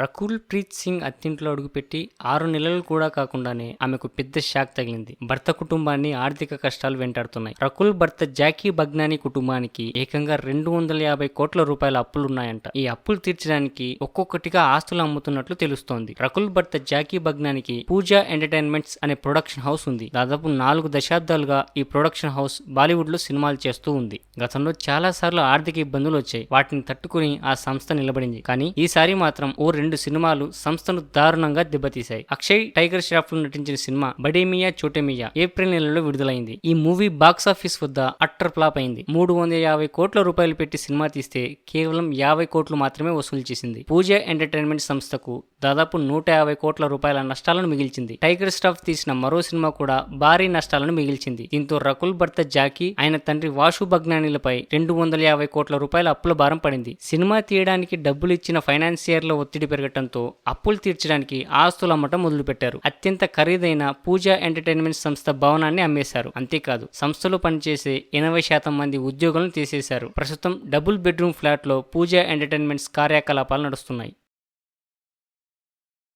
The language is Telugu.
రకుల్ ప్రీత్ సింగ్ అత్తింట్లో అడుగుపెట్టి ఆరు నెలలు కూడా కాకుండానే ఆమెకు పెద్ద షాక్ తగిలింది. భర్త కుటుంబాన్ని ఆర్థిక కష్టాలు వెంటాడుతున్నాయి. రకుల్ భర్త జాకీ బగ్నాని కుటుంబానికి ఏకంగా రెండు వందల యాభై కోట్ల రూపాయల అప్పులున్నాయంట. ఈ అప్పులు తీర్చడానికి ఒక్కొక్కటిగా ఆస్తులు అమ్ముతున్నట్లు తెలుస్తోంది. రకుల్ భర్త జాకీ బగ్నానికి పూజా ఎంటర్టైన్మెంట్స్ అనే ప్రొడక్షన్ హౌస్ ఉంది. దాదాపు నాలుగు దశాబ్దాలుగా ఈ ప్రొడక్షన్ హౌస్ బాలీవుడ్లో సినిమాలు చేస్తూ ఉంది. గతంలో చాలా సార్లు ఆర్థిక ఇబ్బందులు వచ్చాయి. వాటిని తట్టుకుని ఆ సంస్థ నిలబడింది. కానీ ఈసారి మాత్రం ఓ రెండు సినిమాలు సంస్థను దారుణంగా దెబ్బతీశాయి. అక్షయ్ టైగర్ ష్రాఫ్లో నటించిన సినిమా బడేమియా చోటేమియా ఏప్రిల్ నెలలో విడుదలైంది. ఈ మూవీ బాక్స్ ఆఫీస్ వద్ద అట్టర్ ఫ్లాప్ అయింది. మూడు వందల యాభై కోట్ల రూపాయలు పెట్టి సినిమా తీస్తే కేవలం యాభై కోట్లు మాత్రమే వసూలు చేసింది. పూజ ఎంటర్టైన్మెంట్ సంస్థకు దాదాపు నూట యాభై కోట్ల రూపాయల నష్టాలను మిగిల్చింది. టైగర్ స్టాఫ్ తీసిన మరో సినిమా కూడా భారీ నష్టాలను మిగిల్చింది. దీంతో రకుల్ భర్త జాకీ ఆయన తండ్రి వాషు బగ్నానీలపై రెండు వందల యాభై కోట్ల రూపాయల అప్పుల భారం పడింది. సినిమా తీయడానికి డబ్బులు ఇచ్చిన ఫైనాన్సియర్ల ఒత్తిడి పెరగటంతో అప్పులు తీర్చడానికి ఆస్తులు అమ్మటం మొదలుపెట్టారు. అత్యంత ఖరీదైన పూజా ఎంటర్టైన్మెంట్ సంస్థ భవనాన్ని అమ్మేశారు. అంతేకాదు సంస్థలో పనిచేసే ఎనభై శాతం మంది ఉద్యోగులను తీసేశారు. ప్రస్తుతం డబుల్ బెడ్రూమ్ ఫ్లాట్లో పూజా ఎంటర్టైన్మెంట్స్ కార్యకలాపాలు నడుస్తున్నాయి.